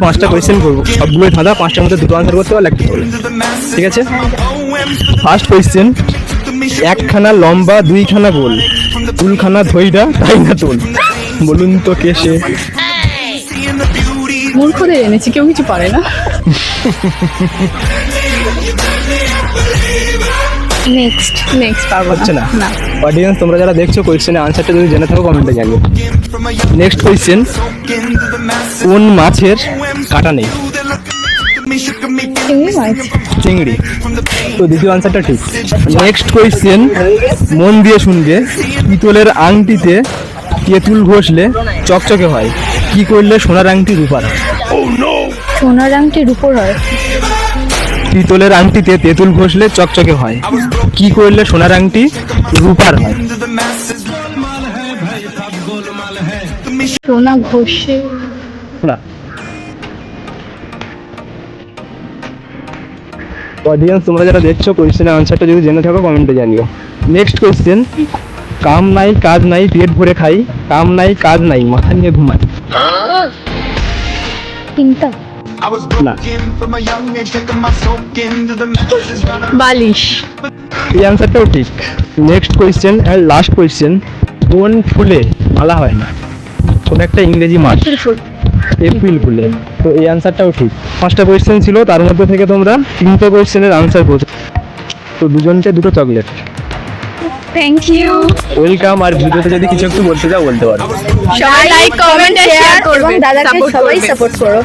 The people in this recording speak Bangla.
পাঁচটা কোয়েশ্চেন করব। সবগুলোই ধাঁধা পাঁচটার মধ্যে দুটো আনসার করতে পারলে একটা করবে ঠিক আছে? ফার্স্ট কোয়েশ্চেন একখানা লম্বা দুইখানা গোল। চুলখানা ধৈরা তাই না তোল। বলুন তো কে সে? মূর্খদের এনেছি কেউ কিছু পারে না। নেক্সট নেক্সট পারব হচ্ছে না? না। অডিয়েন্স তোমরা যারা দেখছ কোয়েশ্চেনের আনসারটা যদি জেনে থাকো কমেন্টে জানিও। নেক্সট কোয়েশ্চেন কোন মাছের কাটা নেই? চিংড়ি তো দ্বিতীয় আনসারটা ঠিক। নেক্সট কোয়েশ্চেন মন দিয়ে শুনবে পিতলের আংটিতে তেঁতুল ঘষলে চকচকে হয়। কি করলে সোনার আংটি রূপার হয়? সোনার আংটির উপর হয়। পিতলের আংটিতে তেঁতুল ঘষলে চকচকে হয়। কি করলে সোনার আংটি? রূপার হয়। সোনা ঘষে। অডিয়েন্স তোমরা যারা দেখছ কোয়েশ্চেনের আনসারটা যদি জেনে থাকো কমেন্টে জানিও। নেক্সট কোয়েশ্চেন কাম নাই কাজ নাই পেট ভরে খাই। কাম নাই কাজ নাই মাথা নিয়ে ঘুমাই। চিন্তা I was broken from a young age, taking my soak into the masses. বালিশ। এই আনসারটাও ঠিক। Next question and last question কোন ফুলে মালা হয় না? কোন একটা ইংরেজি মাস। এপ্রিল ফুলে। তো এই আনসারটাও ঠিক। পাঁচটা কোয়েশ্চেন ছিল তার মধ্যে থেকে তোমরা তিনটে কোয়েশ্চেনের আনসার করছ তো দুজনকে দুটো চকলেট থ্যাংক ইউ ওয়েলকাম আর ভিডিওতে যদি কিছু একটু বলতে চাও বলতে পারো। সবাই লাইক কমেন্ট শেয়ার করবে। দাদাকে সবাই সাপোর্ট করো।